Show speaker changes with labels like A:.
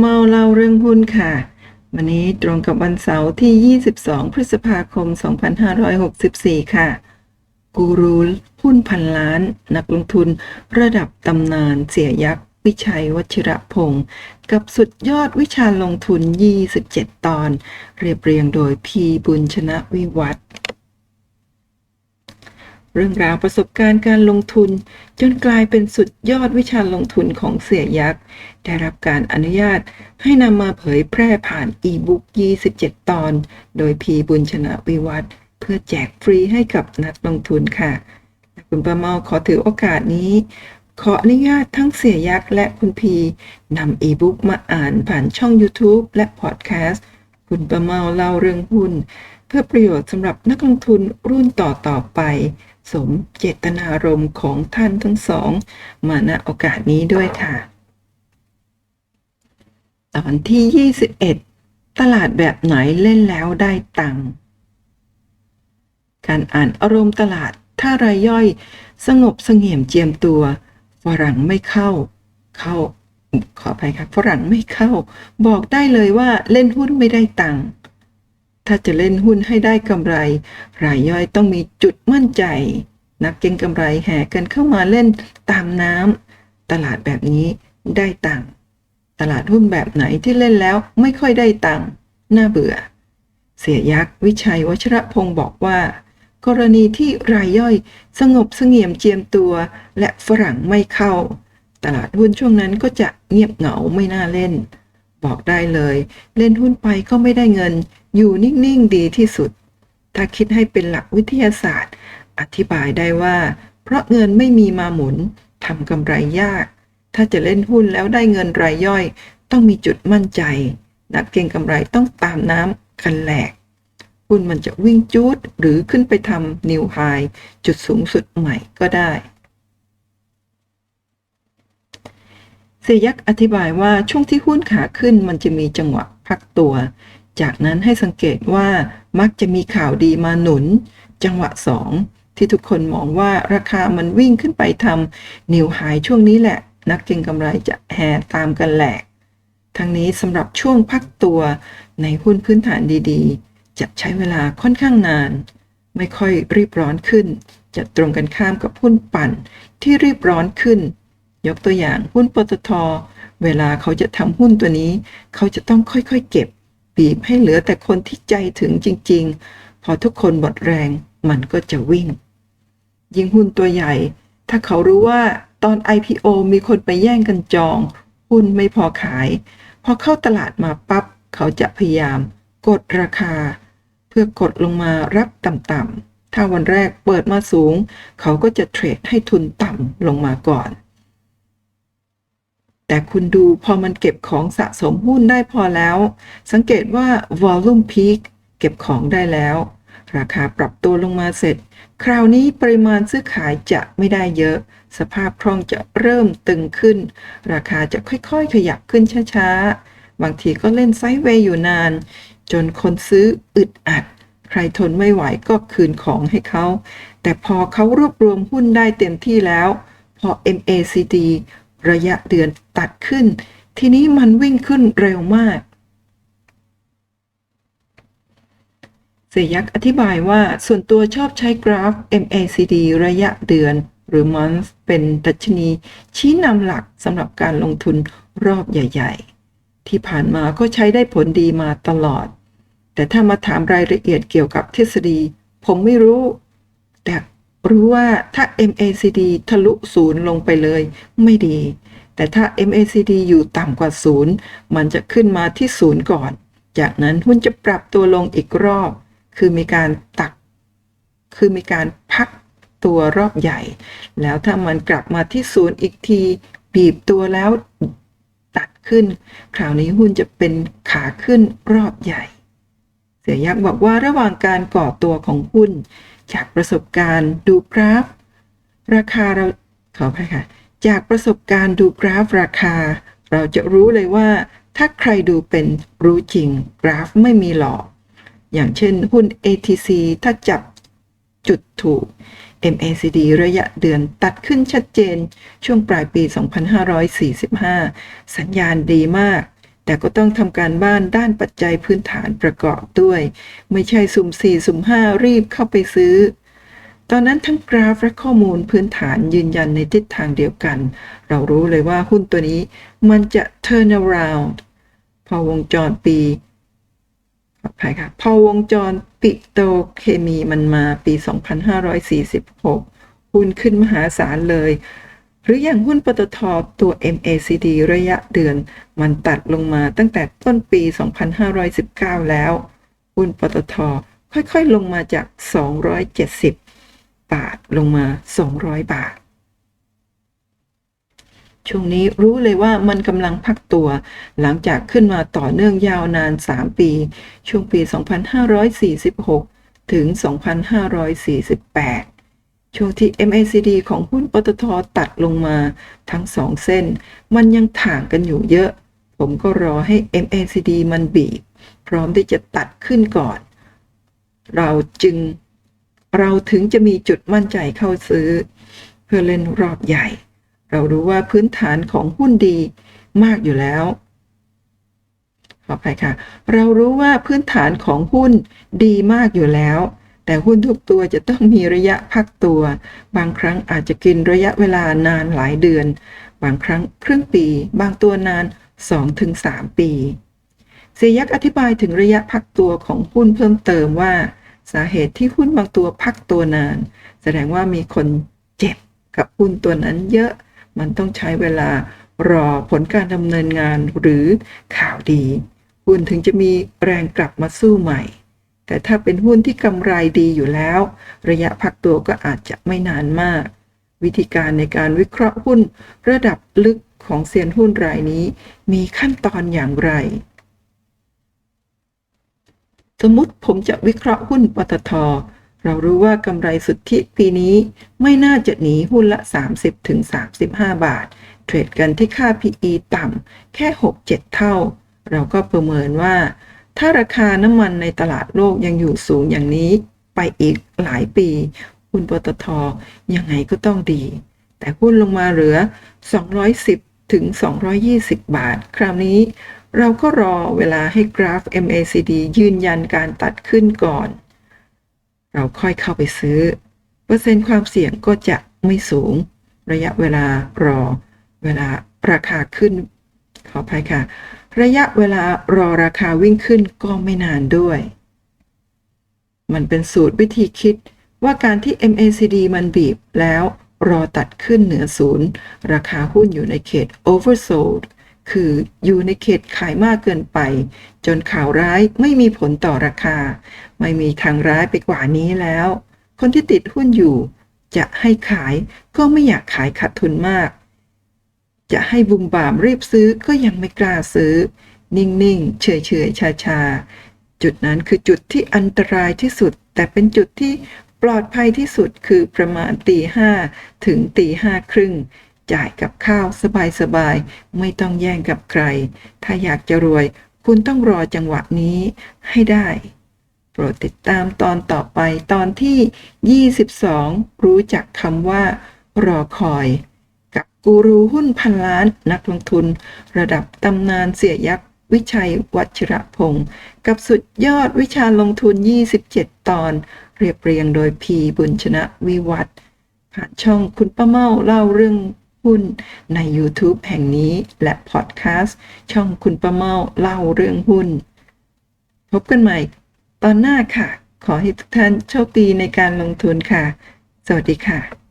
A: เมาเล่าเรื่องหุ้นค่ะ วันนี้ตรงกับวันเสาร์ที่ 22 พฤษภาคม 2564 ค่ะ กูรูหุ้นพันล้าน นักลงทุนระดับตำนานเสียยักษ์ วิชัยวชิระพงศ์กับสุดยอดวิชาลงทุน 27 ตอน เรียบเรียงโดยพีบุญชนะวิวัฒน์ เรื่องราวประสบการณ์การลงทุน จนกลายเป็นสุดยอดวิชาลงทุนของเสียยักษ์ ได้รับการอนุญาตให้นำมาเผยแพร่ผ่านอีบุ๊ก 27 ตอน โดยพีบุญชนะวิวัฒเพื่อแจกฟรีให้กับนักลงทุนค่ะคุณประเมาขอถือโอกาสนี้ ขออนุญาตทั้งเสียยักษ์และคุณพีนำอีบุ๊กมาอ่านผ่านช่อง YouTube และพอดแคสต์คุณประเมาเล่าเรื่องหุ้น เพื่อประโยชน์สำหรับนักลงทุนรุ่นต่อๆไป สมเจตนารมณ์ของท่านทั้งสอง มาณโอกาสนี้ด้วยค่ะ ตอนที่ 21 ตลาดแบบไหนเล่นแล้วได้ตังค์การอ่านอารมณ์ตลาดถ้ารายย่อย สงบเสงี่ยมเจียมตัว ฝรั่งไม่เข้า เข้า ขออภัยครับฝรั่งไม่เข้า บอกได้เลยว่าเล่นหุ้นไม่ได้ตังค์ ถ้าจะเล่นหุ้นให้ได้กำไร รายย่อยต้องมีจุดมั่นใจ นักเก็งกำไรแห่กันเข้ามาเล่นตามน้ำตลาดแบบนี้ได้ตังค์ตลาดหุ้นแบบไหนที่เล่นแล้วไม่ค่อยได้ตังค์น่าเบื่อ เสียยักษ์วิชัยวชระพงศ์บอกว่า กรณีที่รายย่อยสงบเสงี่ยมเจียมตัว และฝรั่งไม่เข้า ตลาดหุ้นช่วงนั้นก็จะเงียบเหงาไม่น่าเล่น บอกได้เลย เล่นหุ้นไปก็ไม่ได้เงิน อยู่นิ่งๆดีที่สุด ถ้าคิดให้เป็นหลักวิทยาศาสตร์ อธิบายได้ว่า เพราะเงินไม่มีมาหมุนทำกำไรยาก ถ้าจะเล่นหุ้นแล้วได้เงินรายย่อย ต้องมีจุดมั่นใจ นักเก็งกำไรต้องตามน้ำกันแหลก หุ้นมันจะวิ่งจูดหรือขึ้นไปทำนิวไฮจุดสูงสุดใหม่ก็ได้ เสยยักอธิบายว่าช่วงที่หุ้นขาขึ้นมันจะมีจังหวะพักตัว จากนั้นให้สังเกตว่ามักจะมีข่าวดีมาหนุน จังหวะ 2 ที่ทุกคนมองว่าราคามันวิ่งขึ้นไปทำนิวไฮช่วงนี้แหละ นักเก็งกำไรจะแห่ตามกันแหลก ทั้งนี้สำหรับช่วงพักตัวในหุ้นพื้นฐานดีๆ จะใช้เวลาค่อนข้างนาน ไม่ค่อยรีบร้อนขึ้น จะตรงกันข้ามกับหุ้นปั่นที่รีบร้อนขึ้น ยกตัวอย่างหุ้นปตท เวลาเขาจะทำหุ้นตัวนี้ เขาจะต้องค่อยๆเก็บ บีบให้เหลือแต่คนที่ใจถึงจริง ๆ พอทุกคนหมดแรงมันก็จะวิ่ง ยิ่งหุ้นตัวใหญ่ ถ้าเขารู้ว่าตอน IPO มีคนไปแย่งกันจอง หุ้นไม่พอขาย พอเข้าตลาดมาปั๊บเขาจะพยายาม กดราคา เพื่อกดลงมารับต่ำๆถ้าวันแรกเปิดมาสูง เขาก็จะเทรดให้ทุนต่ำลงมาก่อน แต่คุณดูพอมันเก็บของสะสมหุ้นได้พอแล้ว สังเกตว่า volume peak เก็บของได้แล้ว ราคาปรับตัวลงมาเสร็จ คราวนี้ปริมาณซื้อขายจะไม่ได้เยอะ สภาพคล่องจะเริ่มตึงขึ้น ราคาจะค่อยๆ ขยับขึ้นช้าๆ บางทีก็เล่นไซด์เวย์อยู่นาน จนคนซื้ออึดอัด ใครทนไม่ไหวก็คืนของให้เขา แต่พอเขารวบรวมหุ้นได้เต็มที่แล้ว พอ MACD ระยะเดือนตัดขึ้น ทีนี้มันวิ่งขึ้นเร็วมาก เสยักอธิบายว่าส่วนตัวชอบใช้กราฟ MACD ระยะเดือนหรือ month เป็นดัชนีชี้นำหลักสำหรับการลงทุนรอบใหญ่ ๆ ที่ผ่านมาก็ใช้ได้ผลดีมาตลอด แต่ถ้ามาถามรายละเอียดเกี่ยวกับทฤษฎี ผมไม่รู้ แต่รู้ว่าถ้า MACD ทะลุศูนย์ลงไปเลยไม่ดี แต่ถ้า MACD อยู่ต่ำกว่าศูนย์มันจะขึ้นมาที่ศูนย์ก่อน จากนั้นหุ้นจะปรับตัวลงอีกรอบ คือมีการตัก คือมีการพักตัวรอบใหญ่ แล้วถ้ามันกลับมาที่ศูนย์อีกที บีบตัวแล้วตัดขึ้น คราวนี้หุ้นจะเป็นขาขึ้นรอบใหญ่ เสียยักษ์บอกว่าระหว่างการก่อตัวของหุ้น จากประสบการณ์ดูกราฟ ราคาเราขออภัยค่ะ จากประสบการณ์ดูกราฟราคา เราจะรู้เลยว่า ถ้าใครดูเป็นรู้จริง กราฟไม่มีหลอก อย่างเช่นหุ้น ATC ถ้าจับจุดถูก MACD ระยะเดือนตัดขึ้นชัดเจน ช่วงปลายปี 2545 สัญญาณดีมาก แต่ก็ต้องทำการบ้านด้านปัจจัยพื้นฐานประกอบด้วย ไม่ใช่สุ่มสี่สุ่มห้ารีบเข้าไปซื้อ ตอนนั้นทั้งกราฟและข้อมูลพื้นฐานยืนยันในทิศทางเดียวกัน เรารู้เลยว่าหุ้นตัวนี้มันจะ turn around พอวงจรปีขออภัยค่ะ พอวงจรปิโตเคมีมันมาปี 2546 หุ้นขึ้นมหาศาลเลย หรืออย่างหุ้นปตทตัว MACD ระยะเดือนมันตัดลงมาตั้งแต่ต้นปี 2519 แล้ว หุ้นปตทค่อยๆลงมาจาก 270 บาทลงมา 200 บาท ช่วงนี้รู้เลยว่ามันกำลังพักตัว หลังจากขึ้นมาต่อเนื่องยาวนาน 3 ปี ช่วงปี 2546 ถึง 2548 ช่วงที่ MACD ของหุ้นปตทตัดลงมาทั้งสองเส้น มันยังถ่างกันอยู่เยอะ ผมก็รอให้ MACD มันบีบ พร้อมที่จะตัดขึ้นก่อน เราจึงเราถึงจะมีจุดมั่นใจเข้าซื้อ เพื่อเล่นรอบใหญ่ เรารู้ว่าพื้นฐานของหุ้นดีมากอยู่แล้วขออภัยค่ะ เรารู้ว่าพื้นฐานของหุ้นดีมากอยู่แล้ว แต่หุ้นทุกตัวจะต้องมีระยะพักตัว บางครั้งอาจจะกินระยะเวลานานหลายเดือน บางครั้งครึ่งปี บางตัวนาน 2-3 ปีเสียยักอธิบายถึงระยะพักตัวของหุ้นเพิ่มเติมว่า สาเหตุที่หุ้นบางตัวพักตัวนาน แสดงว่ามีคนเจ็บกับหุ้นตัวนั้นเยอะ มันต้องใช้เวลารอผลการดำเนินงานหรือข่าวดี หุ้นถึงจะมีแรงกลับมาสู้ใหม่ แต่ถ้าเป็นหุ้นที่กำไรดีอยู่แล้ว ระยะพักตัวก็อาจจะไม่นานมาก วิธีการในการวิเคราะห์หุ้นระดับลึกของเซียนหุ้นรายนี้ มีขั้นตอนอย่างไร สมมติผมจะวิเคราะห์หุ้นปตท เรารู้ว่ากำไรสุทธิปีนี้ไม่น่าจะหนีหุ้นละ 30-35 บาท เทรดกันที่ค่า PE ต่ำแค่ 6-7 เท่า เราก็ประเมินว่า ถ้าราคาน้ำมันในตลาดโลกยังอยู่สูงอย่างนี้ไปอีกหลายปี หุ้นปตทยังไงก็ต้องดี แต่หุ้นลงมาเหลือ 210 ถึง 220 บาท คราวนี้เราก็รอเวลาให้กราฟ MACD ยืนยันการตัดขึ้นก่อน เราค่อยเข้าไปซื้อ เปอร์เซ็นต์ความเสี่ยงก็จะไม่สูง ระยะเวลารอเวลาราคาขึ้น ขออภัยค่ะ ระยะเวลารอราคาวิ่งขึ้นก็ไม่นานด้วย มันเป็นสูตรวิธีคิดว่าการที่ MACD มันบีบแล้วรอตัดขึ้นเหนือศูนย์ ราคาหุ้นอยู่ในเขต oversold คืออยู่ในเขตขายมากเกินไป จนข่าวร้ายไม่มีผลต่อราคา ไม่มีทางร้ายไปกว่านี้แล้ว คนที่ติดหุ้นอยู่ จะให้ขายก็ไม่อยากขายขาดทุนมาก จะให้บุมบามรีบซื้อก็ยังไม่กล้าซื้อ นิ่งๆ เฉยๆชาๆ จุดนั้นคือจุดที่อันตรายที่สุด แต่เป็นจุดที่ปลอดภัยที่สุดคือประมาณตีห้าถึงตีห้าครึ่งจ่ายกับข้าวสบายๆ ไม่ต้องแย่งกับใคร ถ้าอยากจะรวย คุณต้องรอจังหวะนี้ให้ได้ โปรดติดตามตอนต่อไปตอนที่ 22 รู้จักคำว่า รอคอย กูรูหุ้นพันล้านนักลงทุน ระดับตำนานเสียยักษ์ วิชัยวัชระพงศ์กับสุดยอดวิชาลงทุน 27 ตอน เรียบเรียงโดยพีบุญชนะวิวัฒผ่านช่องคุณป้าเมาเล่าเรื่องหุ้นใน YouTube แห่งนี้และพอดแคสต์ช่องคุณป้าเมาเล่าเรื่องหุ้น พบกันใหม่ ตอนหน้าค่ะ ขอให้ทุกท่านโชคดีในการลงทุนค่ะ สวัสดีค่ะ